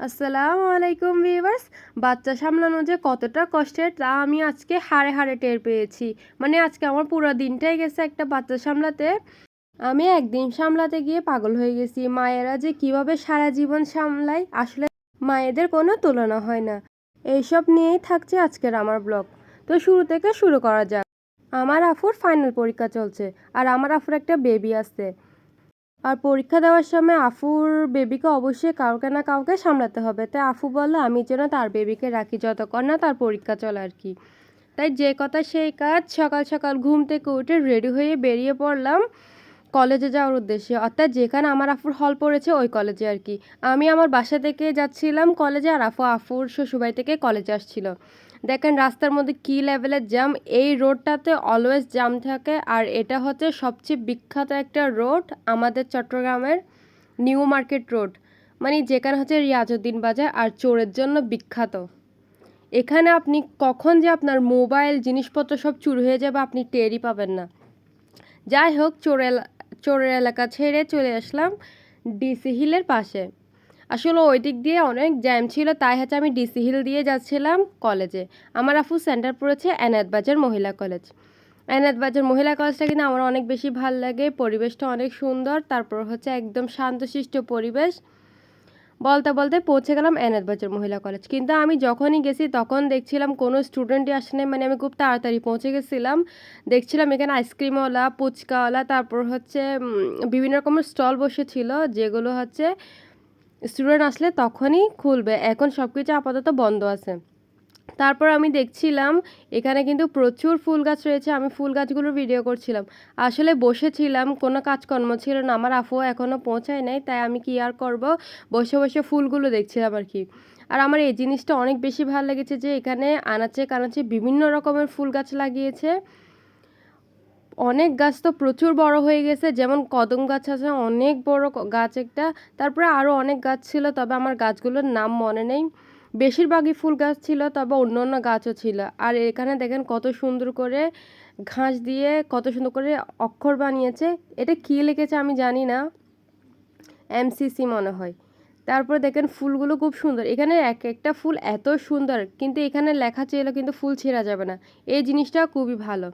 আসসালামু আলাইকুম ভিউয়ার্স। বাচ্চা সামলানো যে কতটা কষ্টের তা আমি আজকে হাড়ে হাড়ে টের পেয়েছি। মানে আজকে আমার পুরো দিনটাই গেছে একটা বাচ্চা সামলাতে। আমি একদিন সামলাতে গিয়ে পাগল হয়ে গেছি। মায়েরা যে কীভাবে সারা জীবন সামলায়, আসলে মায়েদের কোনো তুলনা হয় না। এইসব নিয়েই থাকছে আজকের আমার ব্লগ। তো শুরু থেকে শুরু করা যাক। আমার আফুর ফাইনাল পরীক্ষা চলছে। আর আমার আফুর একটা বেবি আছে। আর পরীক্ষা দেওয়ার সময় আফুর বেবিকে অবশ্যই কাউকে না কাউকে সামলাতে হবে। তাই আফু বলল, আমি যেন তার বেবিকে রাখি যতক্ষণ না তার পরীক্ষা চলে আর কি। তাই যে কথা সেই কাজ সকাল সকাল ঘুম থেকে উঠে রেডি হয়ে বেরিয়ে পড়লাম কলেজে যাওয়ার উদ্দেশ্যে। অর্থাৎ যেখানে আমার আফুর হল পড়েছে ওই কলেজে আর কি। আমি আমার বাসা থেকে যাচ্ছিলাম কলেজে আর আফু, আফুর শ্বশুরবাড়ি থেকে কলেজে আসছিল। দেখেন রাস্তার মধ্যে কী লেভেলের জ্যাম এই রোডটাতে অলওয়েজ জ্যাম থাকে। আর এটা হচ্ছে সবচেয়ে বিখ্যাত একটা রোড আমাদের চট্টগ্রামের নিউ মার্কেট রোড মানে যেখানে হচ্ছে রিয়াজউদ্দিন বাজার আর চোরের জন্য বিখ্যাত। এখানে আপনি কখন যে আপনার মোবাইল জিনিসপত্র সব চুরি হয়ে যাবে, আপনি টেরই পাবেন না। যাই হোক চোরের চোরের এলাকা ছেড়ে চলে আসলাম ডিসি হিলের পাশে। আসলে ওই দিক দিয়ে অনেক জ্যাম ছিল, তাই হচ্ছে আমি ডিসি হিল দিয়ে যাচ্ছিলাম কলেজে আমার আফু সেন্টার পড়েছে এনায়েত বাজার মহিলা কলেজ এনায়েত বাজার মহিলা কলেজটা কিন্তু আমার অনেক বেশি ভালো লাগে, পরিবেশটা অনেক সুন্দর, তারপর হচ্ছে একদম শান্তশিষ্ট পরিবেশ। বলতে বলতে পৌঁছে গেলাম এনায়েত বাজার মহিলা কলেজ কিন্তু আমি যখনই গেছি তখন দেখছিলাম কোনো স্টুডেন্টই আসে নাই মানে আমি খুব তাড়াতাড়ি পৌঁছে গেছিলাম। দেখছিলাম এখানে আইসক্রিমওয়ালা ফুচকাওয়ালা তারপর হচ্ছে বিভিন্ন রকমের স্টল বসেছিল, যেগুলো হচ্ছে স্টুডেন্ট আসলে তখনই খুলবে। এখন সব কিছু আপাতত বন্ধ আছে। তারপর আমি দেখছিলাম, এখানে কিন্তু প্রচুর ফুল গাছ রয়েছে। আমি ফুল গাছগুলোর ভিডিও করছিলাম। আসলে বসেছিলাম, কোনো কাজকর্ম ছিল না। আমার আফুও এখনও পৌঁছায় নাই, তাই আমি কি আর করব? বসে বসে ফুলগুলো দেখছিলাম আর কি। আর আমার এই জিনিসটা অনেক বেশি ভালো লেগেছে যে এখানে আনাচে কানাচে বিভিন্ন রকমের ফুল গাছ লাগিয়েছে। অনেক গাছ তো প্রচুর বড় হয়ে গেছে। যেমন কদম গাছ আছে, অনেক বড় গাছ একটা। তারপরে আরও অনেক গাছ ছিল, তবে আমার গাছগুলোর নাম মনে নেই। বেশিরভাগই ফুল গাছ ছিল, তবে অন্য অন্য গাছও ছিল। আর এখানে দেখেন কত সুন্দর করে ঘাস দিয়ে কত সুন্দর করে অক্ষর বানিয়েছে। এটা কী লিখেছে আমি জানি না। এমসিসি মনে হয়। তারপর দেখেন ফুলগুলো খুব সুন্দর। এখানে এক একটা ফুল এত সুন্দর, কিন্তু এখানে লেখা ছিল কিন্তু ফুল ছেঁড়া যাবে না। এই জিনিসটা খুবই ভালো।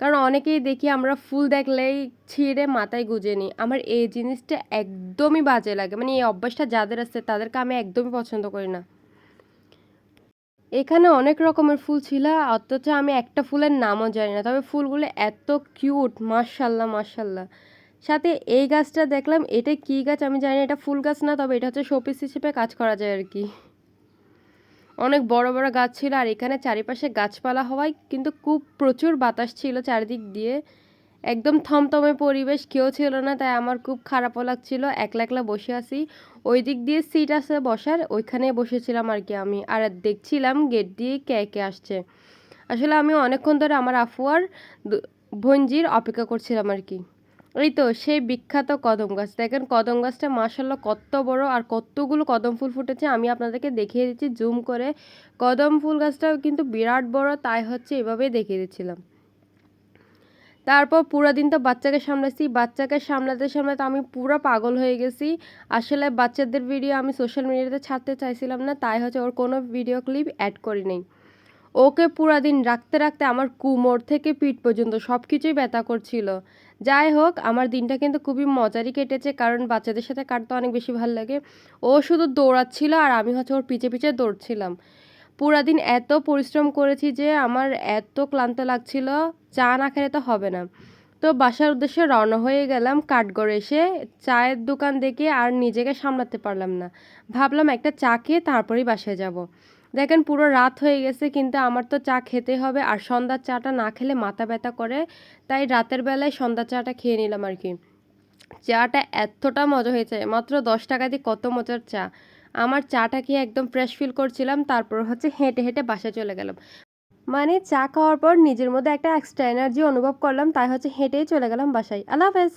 কারণ অনেকেই দেখি আমরা ফুল দেখলেই ছিঁড়ে মাথায় গুজে নিই। আমার এই জিনিসটা একদমই বাজে লাগে। মানে এই অভ্যাসটা যাদের আছে, তাদেরকে আমি একদমই পছন্দ করি না। এখানে অনেক রকমের ফুল ছিল, অথচ আমি একটা ফুলের নামও জানি না। তবে ফুলগুলো এত কিউট মার্শাল্লাহ মার্শাল্লাহ সাথে এই গাছটা দেখলাম, এটা কি গাছ? আমি জানি এটা ফুল গাছ না, তবে এটা হচ্ছে শোপিস হিসেবে কাজ করা যায় আর কি। অনেক বড় বড় গাছ ছিল আর এখানে চারিপাশে গাছপালা হওয়ায় কিন্তু খুব প্রচুর বাতাস ছিল চারিদিক দিয়ে। একদম থমথমে পরিবেশ, কেউ ছিল না, তাই আমার খুব খারাপও লাগছিল। একলা একলা বসে আছি। ওই দিক দিয়ে সিট আছে বসার, ওইখানে বসেছিলাম আর কি আমি। আর দেখছিলাম গেট দিয়ে কে কে আসছে। আসলে আমি অনেকক্ষণ ধরে আমার আফুয়ার ভঞ্জির অপেক্ষা করছিলাম আর কি। এই তো সেই বিখ্যাত কদম গাছ। দেখেন, কদম গাছটা মাসাল্লাহ কত বড় আর কতগুলো কদম ফুল ফুটেছে। আমি আপনাদেরকে দেখিয়ে দিচ্ছি, জুম করে। কদম ফুল গাছটাও কিন্তু বিরাট বড়, তাই হচ্ছে এভাবেই দেখিয়ে দিচ্ছিলাম। তারপর পুরো দিন তো বাচ্চাকে সামলাচ্ছি। বাচ্চাকে সামলাতে সামলাতে আমি পুরো পাগল হয়ে গেছি। আসলে বাচ্চাদের ভিডিও আমি সোশ্যাল মিডিয়াতে ছাড়তে চাইছিলাম না, তাই হচ্ছে ওর কোনো ভিডিও ক্লিপ অ্যাড করি নেই। ওকে পুরো দিন রাখতে রাখতে আমার কুমোর থেকে পিঠ পর্যন্ত সব কিছুই ব্যথা করছিল। যাই হোক, আমার দিনটা কিন্তু খুবই মজারই কেটেছে, কারণ বাচ্চাদের সাথে কাটতে অনেক বেশি ভালো লাগে। ও শুধু দৌড়াচ্ছিল আর আমি হচ্ছে ওর পিছে পিছে দৌড়ছিলাম। পুরা দিন এত পরিশ্রম করেছি যে আমার এত ক্লান্ত লাগছিল, চা না খেলে তো হবে না। তো বাসার উদ্দেশ্যে রওনা হয়ে গেলাম কাঠগড় এসে, চায়ের দোকান দেখে আর নিজেকে সামলাতে পারলাম না। ভাবলাম একটা চা খেয়ে তারপরেই বাসায় যাব। দেখেন পুরো রাত হয়ে গেছে, কিন্তু আমার তো চা খেতে হবে আর সন্ধ্যার চাটা না খেলে মাথা ব্যথা করে, তাই রাতের বেলায় সন্ধ্যার চাটা খেয়ে নিলাম আর কি। চাটা এতটা মজা হয়েছে, মাত্র দশ টাকা দিয়ে কত মজার চা। আমার চাটা খেয়ে একদম ফ্রেশ ফিল করছিলাম, তারপর হচ্ছে হেঁটে হেঁটে বাসায় চলে গেলাম। মানে চা খাওয়ার পর নিজের মধ্যে একটা এক্সট্রা এনার্জি অনুভব করলাম, তাই হচ্ছে হেঁটেই চলে গেলাম বাসায়। আল্লাহ হাফেজ।